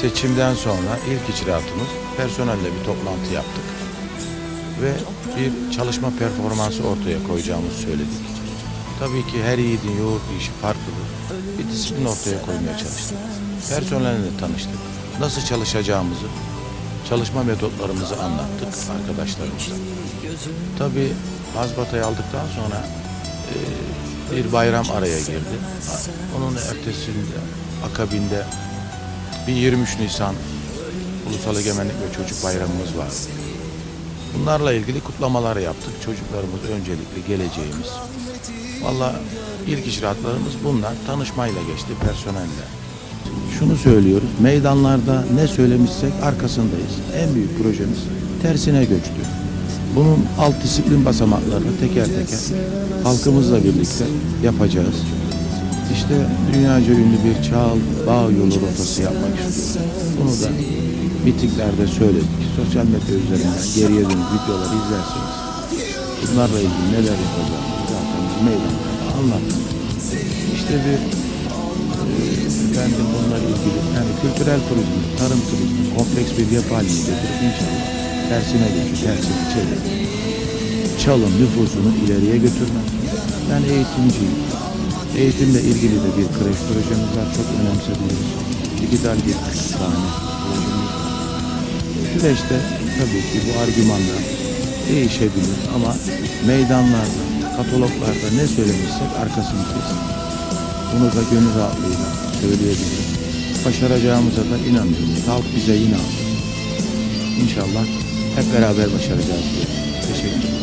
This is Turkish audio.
seçimden sonra ilk icraatımız personelle bir toplantı yaptık. Ve bir çalışma performansı ortaya koyacağımızı söyledik. Tabii ki her yiğidin yoğurt işi farklıdır. Bir disiplin ortaya koymaya çalıştık. Personelle tanıştık. Nasıl çalışacağımızı, çalışma metotlarımızı anlattık arkadaşlarımıza. Tabii mazbatayı aldıktan sonra e, bir bayram araya girdi. Onun ertesinde, akabinde bir 23 Nisan Ulusal Egemenlik ve Çocuk Bayramımız var. Bunlarla ilgili kutlamalar yaptık. Çocuklarımız öncelikli geleceğimiz. Valla ilk icraatlarımız bunlar. Tanışmayla geçti personelle. Şunu söylüyoruz. Meydanlarda ne söylemişsek arkasındayız. En büyük projemiz tersine göçtü. Bunun alt disiplin basamaklarını teker teker halkımızla birlikte yapacağız. İşte dünyaca ünlü bir çağıl bağ yolu rotası yapmak istiyoruz. Bunu da mitinglerde söyledik. Sosyal medya üzerinden geriye dönük videoları izlersiniz. Bunlarla ilgili neler yapacağımızı zaten biz meydanlarda anlattık. İşte bir e, efendim bununla ilgili yani kültürel turizmi, tarım turizmi kompleks bir yapı haline getirip inşallah tersine göçü, tersine çevirip çalın nüfusunu ileriye götürmek. Yani eğitimciyim. Eğitimle ilgili de bir kreş projemiz var. Çok önemsediğimiz dijital bir kütüphane projemiz var. Süreçte tabii ki bu argümanlar değişebilir ama meydanlarda, kataloglarda ne söylemişsek arkasındayız. Bunu da gönül rahatlığıyla söyleyebilirim. Başaracağımıza da inanıyorum. Halk bize inandı. İnşallah hep beraber başaracağız diye. Teşekkür ederim.